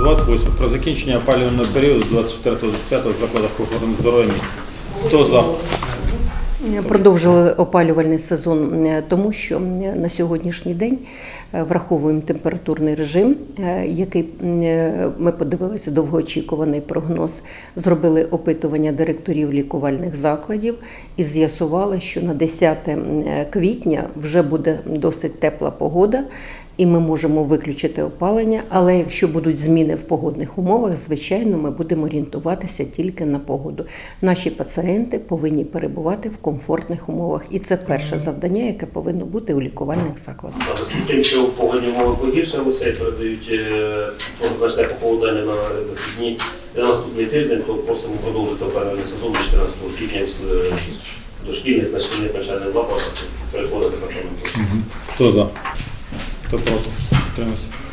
28. Про закінчення опалювального періоду 24-25 в закладах охорони здоров'я міста. Хто за? Продовжили опалювальний сезон, е, тому що е, на сьогоднішній день е, враховуємо температурний режим, е, який е, ми подивилися довгоочікуваний прогноз. Зробили опитування директорів лікувальних закладів і з'ясували, що на 10 е, квітня вже буде досить тепла погода. І ми можемо виключити опалення, але якщо будуть зміни в погодних умовах, звичайно, ми будемо орієнтуватися тільки на погоду. Наші пацієнти повинні перебувати в комфортних умовах, і це перше завдання, яке повинно бути у лікувальних закладах. Але з тим, що погодні умови погіршилися і передають е, значне похолодання на вихідні на наступний тиждень, то просимо продовжити опалювальний сезон до 14 квітня з е, з дошкільних на шкільних навчальних закладах переходити на Хто за? Estou pronto. Trânsito.